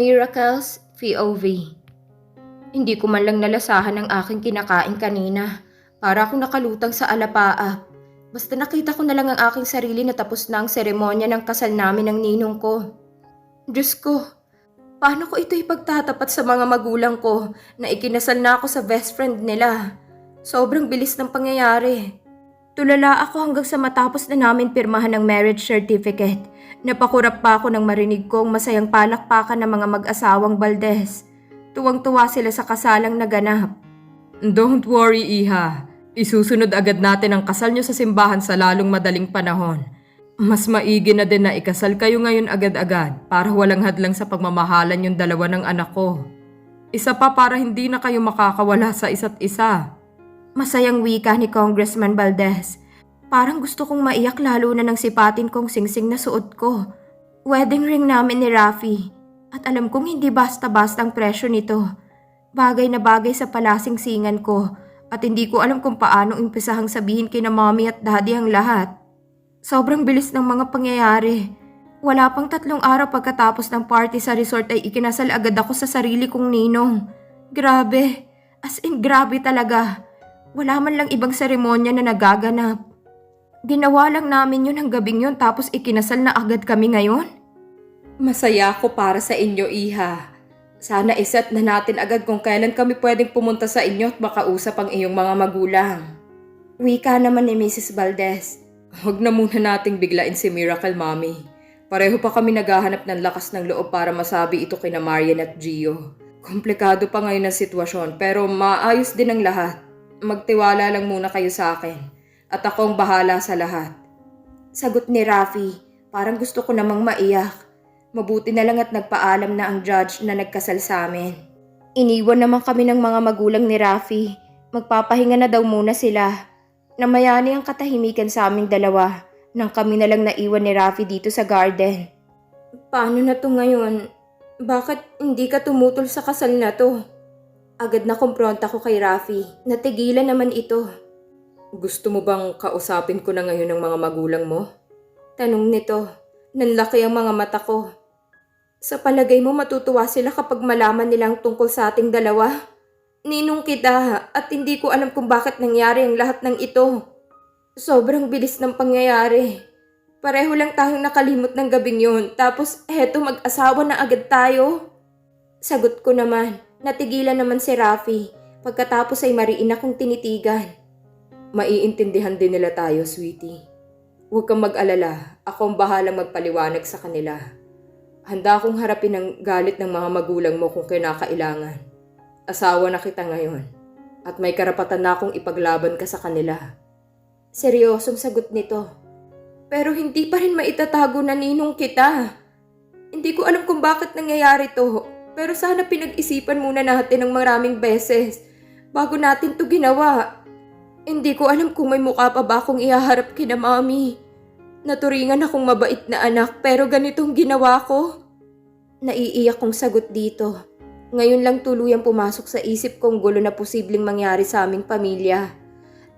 Miracles POV Hindi ko man lang nalasahan ang aking kinakain kanina. Para akong nakalutang sa alapaa. Basta nakita ko na lang ang aking sarili na tapos na ang seremonya ng kasal namin ng ninong ko. Diyos ko, paano ko ito ipagtatapat sa mga magulang ko na ikinasal na ako sa best friend nila? Sobrang bilis ng pangyayari. Tulala ako hanggang sa matapos na namin pirmahan ng marriage certificate. Napakurap pa ako nang marinig kong masayang palakpakan ng mga mag-asawang Valdez. Tuwang-tuwa sila sa kasalang naganap. Don't worry, Iha. Isusunod agad natin ang kasal nyo sa simbahan sa lalong madaling panahon. Mas maigi na din na ikasal kayo ngayon agad-agad para walang hadlang sa pagmamahalan yung dalawa ng anak ko. Isa pa para hindi na kayo makakawala sa isa't isa. Masayang wika ni Congressman Valdez. Parang gusto kong maiyak lalo na ng sipatin kong singsing na suot ko. Wedding ring namin ni Rafi. At alam kong hindi basta-basta ang presyo nito. Bagay na bagay sa palasing-singan ko. At hindi ko alam kung paano umpisahang sabihin kina mommy at daddy ang lahat. Sobrang bilis ng mga pangyayari. Wala pang tatlong araw pagkatapos ng party sa resort ay ikinasal agad ako sa sarili kong ninong. Grabe. As in grabe talaga. Wala man lang ibang seremonya na nagaganap. Ginawa lang namin yun ang gabing yun tapos ikinasal na agad kami ngayon. Masaya ako para sa inyo, Iha. Sana iset na natin agad kung kailan kami pwedeng pumunta sa inyo at makausap ang iyong mga magulang. Wika naman ni Mrs. Valdez. Huwag na muna nating biglain si Miracle Mommy. Pareho pa kami naghahanap ng lakas ng loob para masabi ito kina Marian at Gio. Komplikado pa ngayon ang sitwasyon pero maayos din ang lahat. Magtiwala lang muna kayo sa akin at akong bahala sa lahat. Sagot ni Rafi, parang gusto ko namang maiyak. Mabuti na lang at nagpaalam na ang judge na nagkasal sa amin. Iniwan naman kami ng mga magulang ni Rafi. Magpapahinga na daw muna sila. Namayani ang katahimikan sa aming dalawa nang kami na lang naiwan ni Rafi dito sa garden. Paano na to ngayon? Bakit hindi ka tumutol sa kasal na to? Agad na kumpronta ko kay Rafi. Natigilan naman ito. Gusto mo bang kausapin ko na ngayon ng mga magulang mo? Tanong nito. Nanlaki ang mga mata ko. Sa palagay mo matutuwa sila kapag malaman nilang tungkol sa ating dalawa? Ninong kita at hindi ko alam kung bakit nangyari ang lahat ng ito. Sobrang bilis ng pangyayari. Pareho lang tayong nakalimot ng gabing yun tapos heto mag-asawa na agad tayo. Sagot ko naman, natigilan naman si Rafi pagkatapos ay mariin akong tinitigan. Maiintindihan din nila tayo, sweetie. Huwag kang mag-alala, ako ang bahalang magpaliwanag sa kanila. Handa akong harapin ang galit ng mga magulang mo kung kinakailangan. Asawa na kita ngayon, at may karapatan na akong ipaglaban ka sa kanila. Seryosong sagot nito. Pero hindi pa rin maitatago na ninong kita. Hindi ko alam kung bakit nangyayari to, pero sana pinag-isipan muna natin ng maraming beses bago natin to ginawa. Hindi ko alam kung may mukha pa ba akong ihaharap kina mami. Naturingan akong mabait na anak pero ganitong ginawa ko. Naiiyak kong sagot dito. Ngayon lang tuluyang pumasok sa isip kong gulo na posibleng mangyari sa aming pamilya.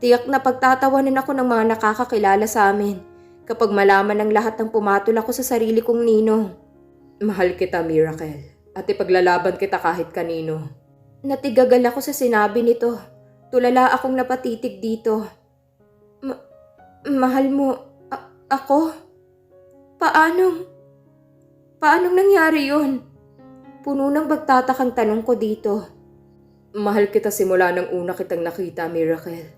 Tiyak na pagtatawanan ako ng mga nakakakilala sa amin kapag malaman ng lahat ng pumatol ako sa sarili kong ninong. Mahal kita, Miracle, at ipaglalaban kita kahit kanino. Natigagal ako sa sinabi nito. Tulala akong napatitig dito. Ma- mahal mo a- ako? Paanong? Paanong nangyari yun? Puno ng bagtatakang tanong ko dito. Mahal kita simula nang una kitang nakita, Miracle.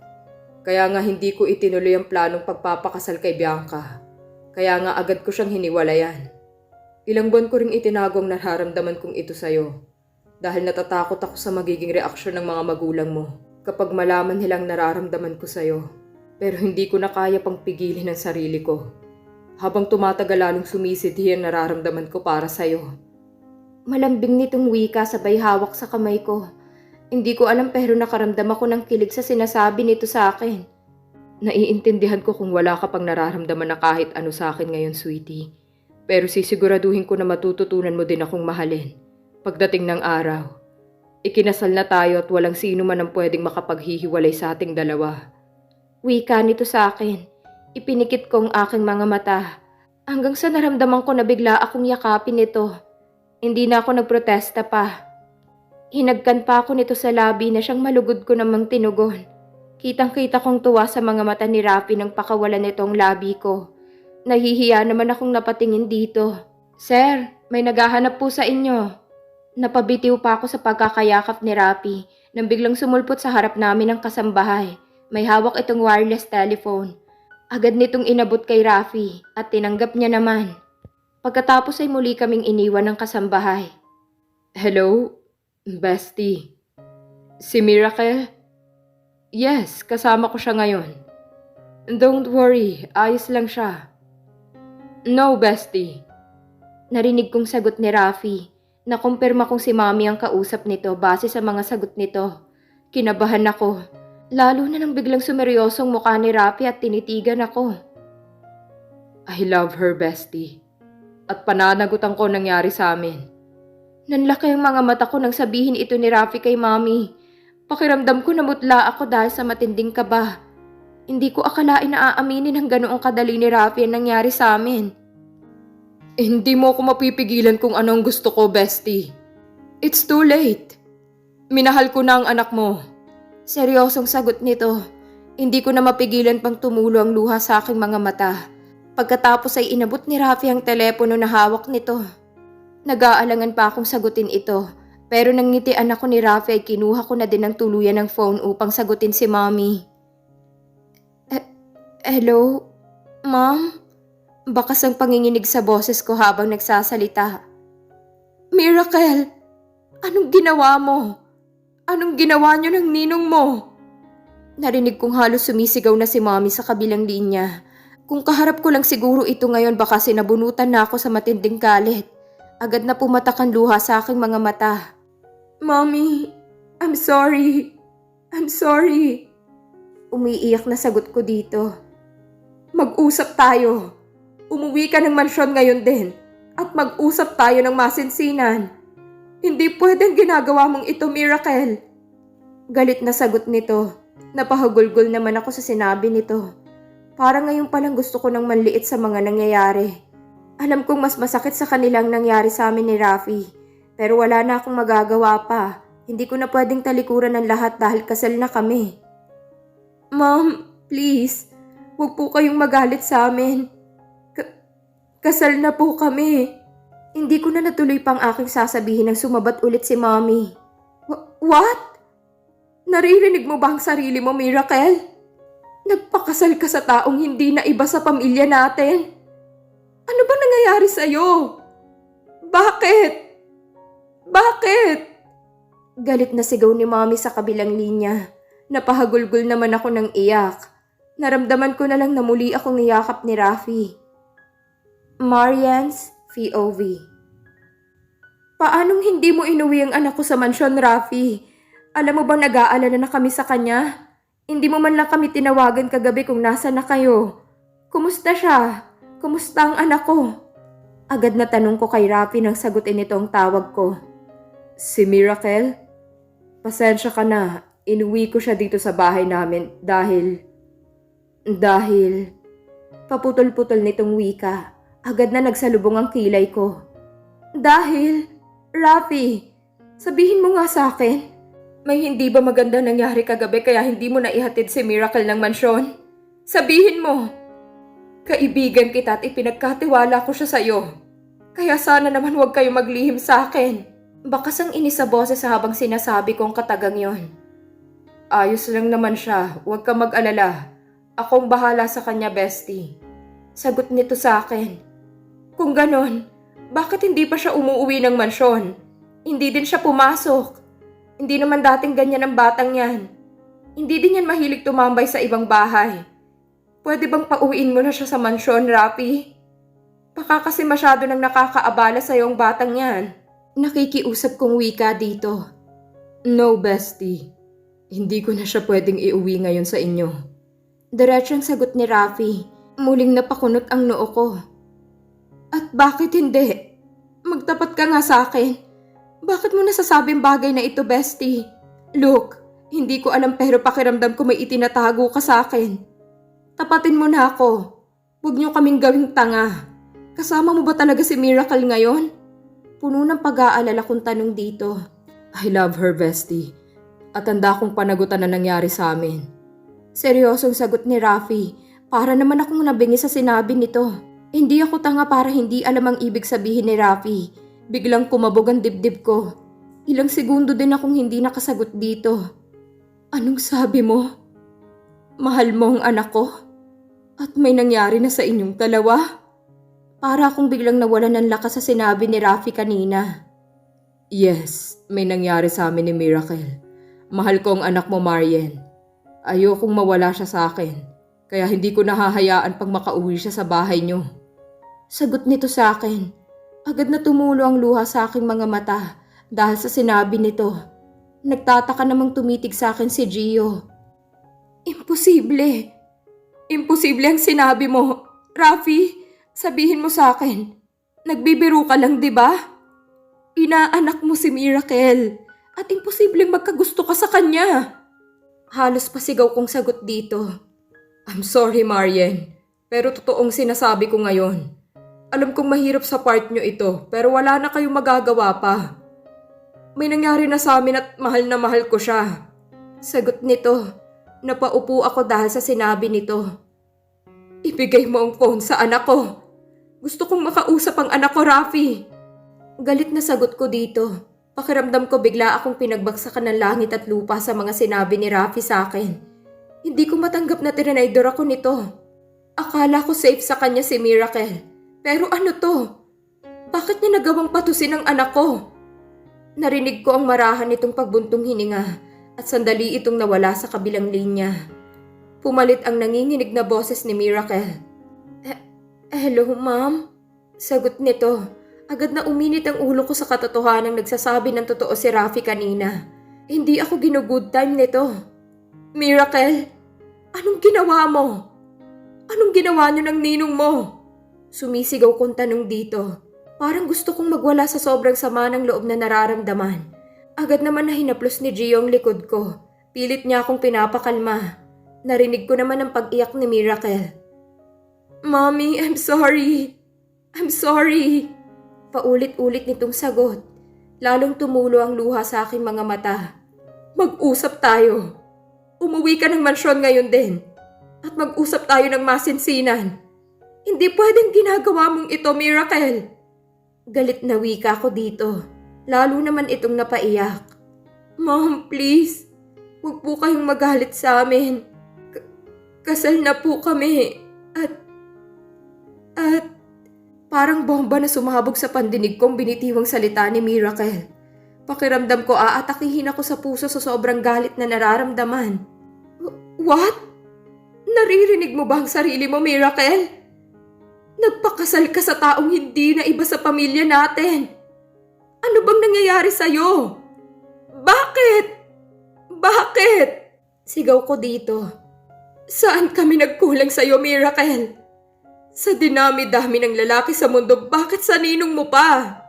Kaya nga hindi ko itinuloy ang planong pagpapakasal kay Bianca. Kaya nga agad ko siyang hiniwalayan. Ilang buwan ko ring itinago ang nararamdaman kong ito sa'yo. Dahil natatakot ako sa magiging reaksyon ng mga magulang mo kapag malaman nilang nararamdaman ko sa'yo. Pero hindi ko na kaya pang pigilin ang sarili ko. Habang tumatagal lalong sumisidhi ang nararamdaman ko para sa'yo. Malambing nitong wika sabay hawak sa kamay ko. Hindi ko alam pero nakaramdam ako ng kilig sa sinasabi nito sa akin. Naiintindihan ko kung wala ka pang nararamdaman na kahit ano sa akin ngayon, sweetie. Pero sisiguraduhin ko na matututunan mo din akong mahalin. Pagdating ng araw, ikinasal na tayo at walang sino man ang pwedeng makapaghihiwalay sa ating dalawa. Wika nito sa akin. Ipinikit ko ang aking mga mata. Hanggang sa naramdaman ko na bigla akong yakapin nito. Hindi na ako nagprotesta pa. Hinagkan pa ako nito sa labi na siyang malugod ko namang tinugon. Kitang-kita kong tuwa sa mga mata ni Rafi nang pakawalan nitong labi ko. Nahihiya naman akong napatingin dito. Sir, may naghahanap po sa inyo. Napabitiw pa ako sa pagkakayakap ni Rafi nang biglang sumulpot sa harap namin ang kasambahay. May hawak itong wireless telephone. Agad nitong inabot kay Rafi at tinanggap niya naman. Pagkatapos ay muli kaming iniwan ng kasambahay. Hello, bestie. Si Miracle? Yes, kasama ko siya ngayon. Don't worry, ayos lang siya. No, bestie. Narinig kong sagot ni Rafi. Nakumpirma kong si Mami ang kausap nito base sa mga sagot nito. Kinabahan ako. Lalo na nang biglang sumeryosong mukha ni Rafi at tinitigan ako. I love her, bestie. At pananagutan ko nangyari sa amin. Nanlaki ang mga mata ko nang sabihin ito ni Rafi kay Mami. Pakiramdam ko namutla ako dahil sa matinding kaba. Hindi ko akalain na aaminin ang ganoong kadali ni Rafi ang nangyari sa amin. Eh, hindi mo ako mapipigilan kung anong gusto ko, bestie. It's too late. Minahal ko na ang anak mo. Seryosong sagot nito. Hindi ko na mapigilan pang tumulo ang luha sa aking mga mata. Pagkatapos ay inabot ni Rafi ang telepono na hawak nito. Nag-aalangan pa akong sagutin ito. Pero nang ngitian ako ni Rafi ay kinuha ko na din ang tuluyan ng phone upang sagutin si Mommy. Hello? Mom? Bakas ang panginginig sa boses ko habang nagsasalita. Miracle! Anong ginawa mo? Anong ginawa niyo ng ninong mo? Narinig kong halos sumisigaw na si Mommy sa kabilang linya. Kung kaharap ko lang siguro ito ngayon baka sinabunutan na ako sa matinding galit. Agad na pumatak ang luha sa aking mga mata. Mommy, I'm sorry. I'm sorry. Umiiyak na sagot ko dito. Mag-usap tayo. Umuwi ka ng mansyon ngayon din. At mag-usap tayo ng masinsinan. Hindi pwedeng ginagawa mong ito, Miracle. Galit na sagot nito. Napahagulgol naman ako sa sinabi nito. Parang ngayon palang gusto ko nang manliit sa mga nangyayari. Alam kong mas masakit sa kanilang nangyari sa amin ni Rafi. Pero wala na akong magagawa pa. Hindi ko na pwedeng talikuran ng lahat dahil kasal na kami. Mom, please. Huwag po kayong magalit sa amin. Ka- kasal na po kami. Hindi ko na natuloy pang aking sasabihin nang sumabat ulit si Mommy. Wha- what? Naririnig mo ba ang sarili mo, Miracle? Nagpakasal ka sa taong hindi na iba sa pamilya natin. Ano ba nangyayari sa'yo? Bakit? Bakit? Galit na sigaw ni Mommy sa kabilang linya. Napahagulgol naman ako ng iyak. Naramdaman ko na lang na muli akong niyakap ni Rafi. Marian's POV Paanong hindi mo inuwi ang anak ko sa mansyon, Rafi? Alam mo bang nag-aalala na kami sa kanya? Hindi mo man lang kami tinawagan kagabi kung nasa na kayo. Kumusta siya? Kumusta ang anak ko? Agad na tanong ko kay Rafi nang sagutin nito ang tawag ko. Si Miracle? Pasensya ka na. Inuwi ko siya dito sa bahay namin dahil... Dahil... Paputol-putol nitong wika. Agad na nagsalubong ang kilay ko. Dahil... Rafi, sabihin mo nga sa akin. May hindi ba maganda nangyari kagabi kaya hindi mo naihatid si Miracle ng mansyon? Sabihin mo! Kaibigan kita at ipinagkatiwala ko siya sa'yo. Kaya sana naman huwag kayo maglihim sa akin. Bakas ang inis sa boses habang sinasabi kong katagang yon. Ayos lang naman siya, huwag ka mag-alala. Akong bahala sa kanya, bestie. Sagot nito sa akin. Kung ganon, bakit hindi pa siya umuwi ng mansyon? Hindi din siya pumasok. Hindi naman dating ganyan ang batang yan. Hindi din yan mahilig tumambay sa ibang bahay. Pwede bang pauwiin mo na siya sa mansyon, Rapi? Baka kasi masyado nang nakakaabala sa yung batang yan. Nakikiusap kong wika dito. No, bestie. Hindi ko na siya pwedeng iuwi ngayon sa inyo. Diretsong sagot ni Rafi. Muling napakunot ang noo ko. At bakit hindi? Magtapat ka nga sa akin. Bakit mo nasasabing bagay na ito, bestie? Look, hindi ko alam pero pakiramdam ko may itinatago ka sa akin. Tapatin mo na ako. Huwag niyo kaming gawing tanga. Kasama mo ba talaga si Miracle ngayon? puno ng pag-aalala kung tanong dito. I love her, bestie. At tanda kong panagutan na nangyari sa amin. Seryosong sagot ni Rafi. Para naman akong nabingi sa sinabi nito. Hindi ako tanga para hindi alam ang ibig sabihin ni Rafi. Biglang kumabog ang dibdib ko. Ilang segundo din akong hindi nakasagot dito. Anong sabi mo? Mahal mo ang anak ko? At may nangyari na sa inyong dalawa? Para akong biglang nawalan ng lakas sa sinabi ni Rafi kanina. Yes, may nangyari sa amin ni Miracle. Mahal ko ang anak mo, Marian. Ayokong mawala siya sa akin, kaya hindi ko nahahayaan pang makauwi siya sa bahay niyo. Sagot nito sa akin. Agad na tumulo ang luha sa aking mga mata dahil sa sinabi nito. Nagtataka namang tumitig sa akin si Gio. Imposible. Imposible ang sinabi mo. Rafi, sabihin mo sa akin. Nagbibiro ka lang, di ba? Inaanak mo si Miracle at imposibleng magkagusto ka sa kanya. Halos pasigaw kong sagot dito. I'm sorry, Marian. Pero totoong sinasabi ko ngayon. Alam kong mahirap sa part nyo ito, pero wala na kayong magagawa pa. May nangyari na sa amin at mahal na mahal ko siya. Sagot nito. Napaupo ako dahil sa sinabi nito. Ibigay mo ang phone sa anak ko. Gusto kong makausap ang anak ko, Rafi. Galit na sagot ko dito. Pakiramdam ko bigla akong pinagbagsakan ng langit at lupa sa mga sinabi ni Rafi sa akin. Hindi ko matanggap na tinaydor ako nito. Akala ko safe sa kanya si Miracle. Pero ano to? Bakit niya nagawang patusin ang anak ko? Narinig ko ang marahan nitong pagbuntong hininga at sandali itong nawala sa kabilang linya. Pumalit ang nanginginig na boses ni Miracle. "Eh, Hello, ma'am? Sagot nito. Agad na uminit ang ulo ko sa katotohanang nagsasabi ng totoo si Rafi kanina. Hindi ako ginugood time nito. Miracle, anong ginawa mo? Anong ginawa niyo ng ninong mo? Sumisigaw kong tanong dito. Parang gusto kong magwala sa sobrang sama ng loob na nararamdaman. Agad naman na hinaplos ni Gio ang likod ko. Pilit niya akong pinapakalma. Narinig ko naman ang pag-iyak ni Miracle. Mommy, I'm sorry. I'm sorry. Paulit-ulit nitong sagot. Lalong tumulo ang luha sa aking mga mata. Mag-usap tayo. Umuwi ka ng mansyon ngayon din. At mag-usap tayo ng masinsinan. Hindi pwedeng ginagawa mong ito, Miracle. Galit na wika ko dito. Lalo naman itong napaiyak. Mom, please. Huwag po kayong magalit sa amin. K- kasal na po kami. At... At... Parang bomba na sumabog sa pandinig kong binitiwang salita ni Miracle. Pakiramdam ko aatakihin ako sa puso sa sobrang galit na nararamdaman. "Wh- What? Naririnig mo ba ang sarili mo, Miracle? Nagpakasal ka sa taong hindi na iba sa pamilya natin. Ano bang nangyayari sa'yo? Bakit? Bakit? Sigaw ko dito. Saan kami nagkulang sa'yo, Miracle? Sa dinami-dami ng lalaki sa mundo, bakit sa ninong mo pa?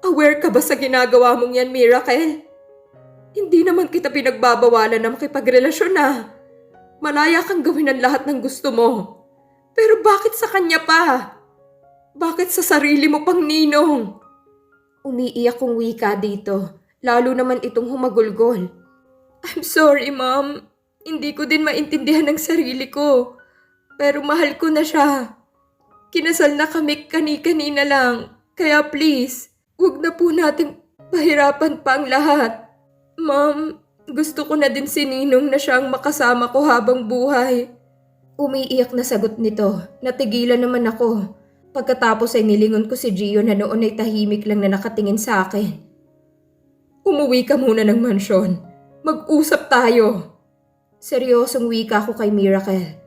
Aware ka ba sa ginagawa mong yan, Miracle? Hindi naman kita pinagbabawalan na makipagrelasyon na. Malaya kang gawin ang lahat ng gusto mo. Pero bakit sa kanya pa? Bakit sa sarili mo pang ninong? Umiiyak kong wika dito, lalo naman itong humagulgol. I'm sorry, ma'am. Hindi ko din maintindihan ang sarili ko. Pero mahal ko na siya. Kinasal na kami kani-kanina lang. Kaya please, huwag na po natin pahirapan pa ang lahat. Ma'am, gusto ko na din si Ninong na siyang makasama ko habang buhay. Umiiyak na sagot nito. Natigilan naman ako. Pagkatapos ay nilingon ko si Gio na noon ay tahimik lang na nakatingin sa akin. Umuwi ka muna ng mansyon. Mag-usap tayo. Seryosong wika ko kay Miracle.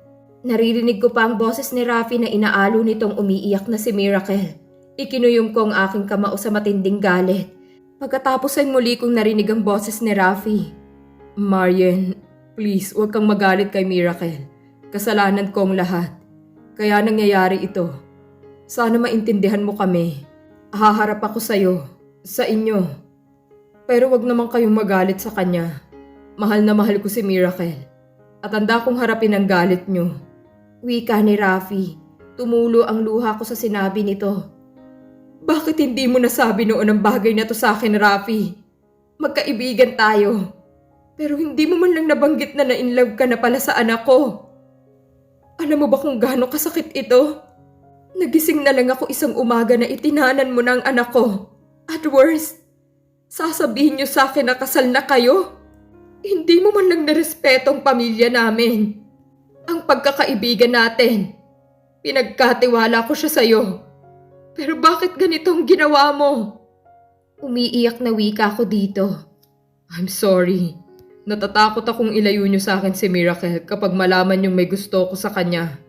Naririnig ko pa ang boses ni Rafi na inaalo nitong umiiyak na si Miracle. Ikinuyom ko ang aking kamao sa matinding galit. Pagkatapos ay muli kong narinig ang boses ni Rafi. Marian, please huwag kang magalit kay Miracle. Kasalanan ko ang lahat. Kaya nangyayari ito. Sana maintindihan mo kami. Haharap ako sa'yo, sa inyo. Pero wag naman kayong magalit sa kanya. Mahal na mahal ko si Miracle. At handa kong harapin ang galit niyo. Wika ni Rafi. Tumulo ang luha ko sa sinabi nito. Bakit hindi mo nasabi noon ang bagay na to sa akin, Rafi? Magkaibigan tayo. Pero hindi mo man lang nabanggit na na-inlove ka na pala sa anak ko. Alam mo ba kung gaano kasakit ito? Nagising na lang ako isang umaga na itinanan mo ng anak ko. At worst, sasabihin niyo sa akin na kasal na kayo? Hindi mo man lang nirespeto ang pamilya namin. Pagkakaibigan natin. Pinagkatiwala ko siya sa'yo. Pero bakit ganito ang ginawa mo? Umiiyak na wika ko dito. I'm sorry. Natatakot akong ilayo niyo sa akin si Miracle kapag malaman yung may gusto ko sa kanya.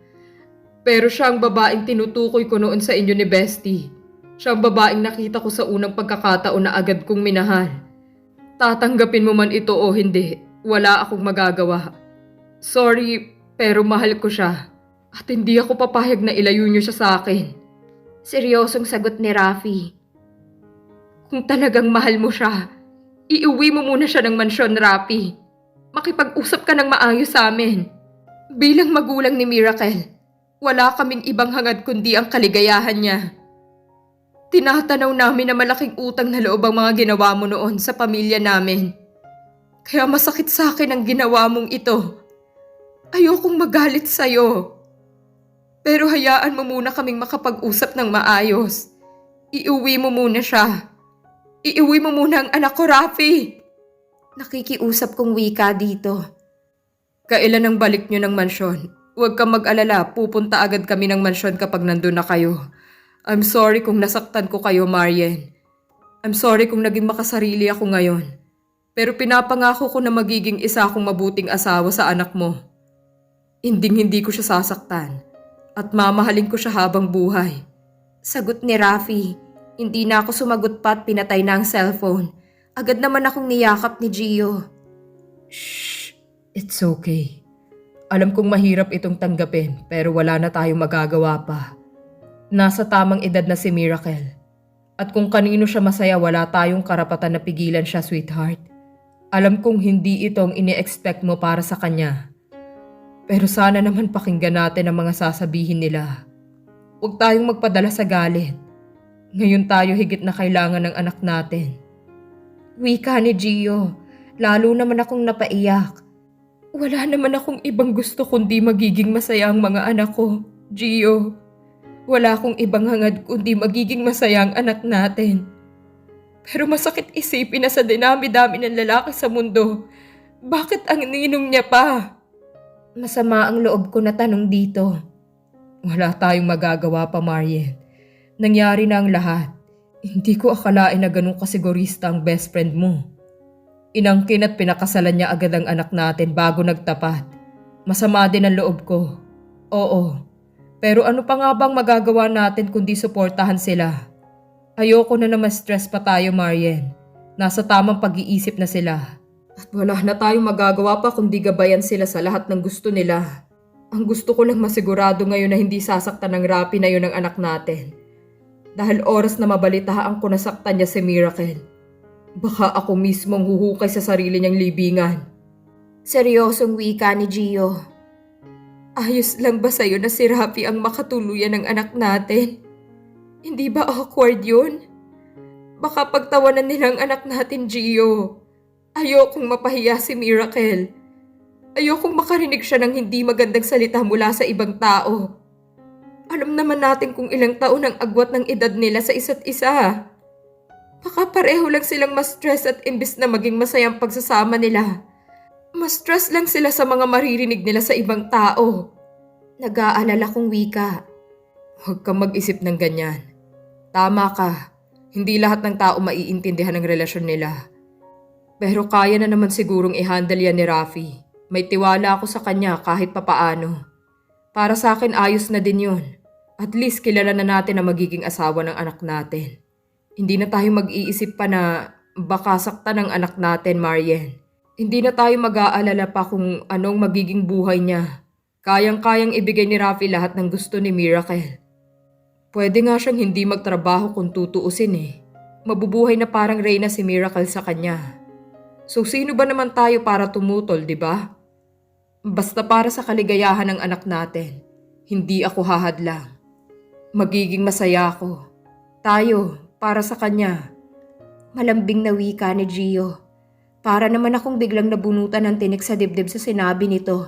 Pero siya ang babaeng tinutukoy ko noon sa inyo ni Bestie. Siya ang babaeng nakita ko sa unang pagkakataon na agad kong minahal. Tatanggapin mo man ito o hindi, wala akong magagawa. Sorry, pero mahal ko siya. At hindi ako papayag na ilayo niyo siya sa akin. Seryosong sagot ni Rafi. Kung talagang mahal mo siya, iuwi mo muna siya ng mansyon, Rapi. Makipag-usap ka ng maayos sa amin. Bilang magulang ni Miracle, wala kaming ibang hangad kundi ang kaligayahan niya. Tinatanaw namin na malaking utang na loob ang mga ginawa mo noon sa pamilya namin. Kaya masakit sa akin ang ginawa mong ito. Ayokong magalit sa'yo. Pero hayaan mo muna kaming makapag-usap ng maayos. Iuwi mo muna siya. Iuwi mo muna ang anak ko, Rafi. Nakikiusap kong wika dito. Kailan ang balik nyo ng mansyon? Huwag kang mag-alala, pupunta agad kami ng mansyon kapag nandun na kayo. I'm sorry kung nasaktan ko kayo, Marian. I'm sorry kung naging makasarili ako ngayon. Pero pinapangako ko na magiging isa akong mabuting asawa sa anak mo. Hinding hindi ko siya sasaktan. At mamahalin ko siya habang buhay. Sagot ni Rafi. Hindi na ako sumagot pa at pinatay na ang cellphone. Agad naman akong niyakap ni Gio. Shh, it's okay. Alam kong mahirap itong tanggapin pero wala na tayong magagawa pa. Nasa tamang edad na si Miracle. At kung kanino siya masaya wala tayong karapatan na pigilan siya, sweetheart. Alam kong hindi ito ang ini-expect mo para sa kanya. Pero sana naman pakinggan natin ang mga sasabihin nila. Huwag tayong magpadala sa galit. Ngayon tayo higit na kailangan ng anak natin. Wika ni Gio. Lalo naman akong napaiyak. Wala naman akong ibang gusto kundi magiging masaya ang mga anak ko, Gio. Wala akong ibang hangad kundi magiging masaya ang anak natin. Pero masakit isipin na sa dinami-dami ng lalaki sa mundo, bakit ang ninong niya pa? Masama ang loob ko na tanong dito. Wala tayong magagawa pa, Marian. Nangyari na ang lahat. Hindi ko akalain na ganun kasigurista ang best friend mo. Inangkin at pinakasalan niya agad ang anak natin bago nagtapat. Masama din ang loob ko. Oo. Pero ano pa nga bang magagawa natin kundi suportahan sila? Ayoko na na stress pa tayo, Marian. Nasa tamang pag-iisip na sila. At wala na tayong magagawa pa kundi gabayan sila sa lahat ng gusto nila. Ang gusto ko lang masigurado ngayon na hindi sasaktan ng rapi na yun ang anak natin. Dahil oras na mabalitaan ko nasaktan niya si Miracle. Baka ako mismo ang huhukay sa sarili niyang libingan. Seryosong wika ni Gio. Ayos lang ba sa'yo na si Rafi ang makatuluyan ng anak natin? Hindi ba awkward yun? Baka pagtawanan nilang anak natin, Gio. Ayokong mapahiya si Miracle. Ayokong makarinig siya ng hindi magandang salita mula sa ibang tao. Alam naman natin kung ilang taon ang agwat ng edad nila sa isa't isa. Baka pareho lang silang mas stress at imbis na maging masayang pagsasama nila. Mas stress lang sila sa mga maririnig nila sa ibang tao. Nag-aalala kong wika. Huwag kang mag-isip ng ganyan. Tama ka. Hindi lahat ng tao maiintindihan ang relasyon nila. Pero kaya na naman sigurong i-handle yan ni Rafi. May tiwala ako sa kanya kahit papaano. Para sa akin ayos na din yun. At least kilala na natin na magiging asawa ng anak natin. Hindi na tayo mag-iisip pa na baka saktan ng anak natin, Marian. Hindi na tayo mag-aalala pa kung anong magiging buhay niya. Kayang-kayang ibigay ni Rafi lahat ng gusto ni Miracle. Pwede nga siyang hindi magtrabaho kung tutuusin eh. Mabubuhay na parang reyna si Miracle sa kanya. So sino ba naman tayo para tumutol, di ba? Basta para sa kaligayahan ng anak natin, hindi ako hahadlang. Magiging masaya ako. Tayo, para sa kanya. Malambing na wika ni Gio. Para naman akong biglang nabunutan ng tinik sa dibdib sa sinabi nito.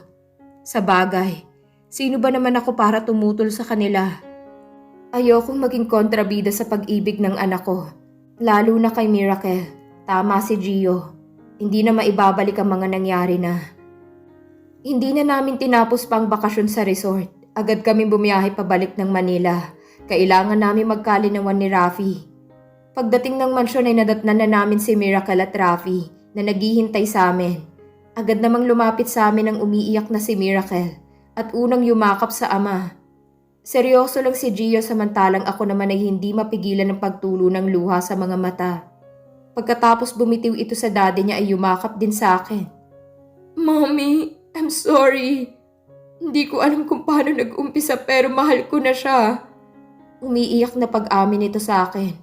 Sa bagay, sino ba naman ako para tumutol sa kanila? Ayokong maging kontrabida sa pag-ibig ng anak ko. Lalo na kay Miracle. Tama si Gio. Hindi na maibabalik ang mga nangyari na. Hindi na namin tinapos pa ang bakasyon sa resort. Agad kami bumiyahe pabalik ng Manila. Kailangan namin magkalinawan ni Rafi. Pagdating ng mansyon ay nadatnan na namin si Miracle at Rafi na naghihintay sa amin. Agad namang lumapit sa amin ang umiiyak na si Miracle at unang yumakap sa ama. Seryoso lang si Gio samantalang ako naman ay hindi mapigilan ng pagtulo ng luha sa mga mata. Pagkatapos bumitiw ito sa daddy niya ay yumakap din sa akin. Mommy, I'm sorry. Hindi ko alam kung paano nag-umpisa pero mahal ko na siya. Umiiyak na pag-amin ito sa akin.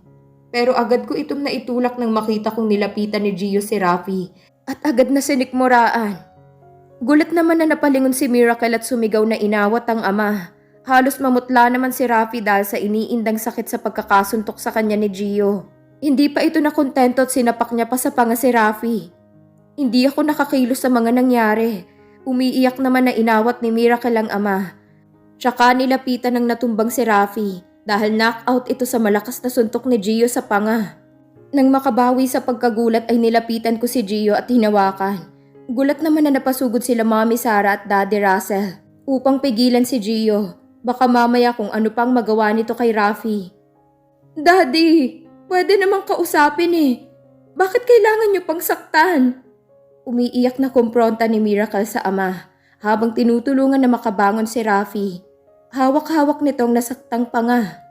Pero agad ko itong naitulak nang makita kong nilapitan ni Gio si Rafi at agad na sinikmuraan. Gulat naman na napalingon si Miracle at sumigaw na inawat ang ama. Halos mamutla naman si Rafi dahil sa iniindang sakit sa pagkakasuntok sa kanya ni Gio. Hindi pa ito nakontento at sinapak niya pa sa panga si Rafi. Hindi ako nakakilos sa mga nangyari. Umiiyak naman na inawat ni Miracle ang ama. Tsaka nilapitan ng natumbang si Rafi dahil knockout ito sa malakas na suntok ni Gio sa panga. Nang makabawi sa pagkagulat ay nilapitan ko si Gio at hinawakan. Gulat naman na napasugod sila Mami Sara at Daddy Russell upang pigilan si Gio. Baka mamaya kung ano pang magawa nito kay Rafi. Daddy, pwede namang kausapin eh. Bakit kailangan niyo pang saktan? Umiiyak na kumpronta ni Miracle sa ama habang tinutulungan na makabangon si Rafi. Hawak-hawak nitong nasaktang panga.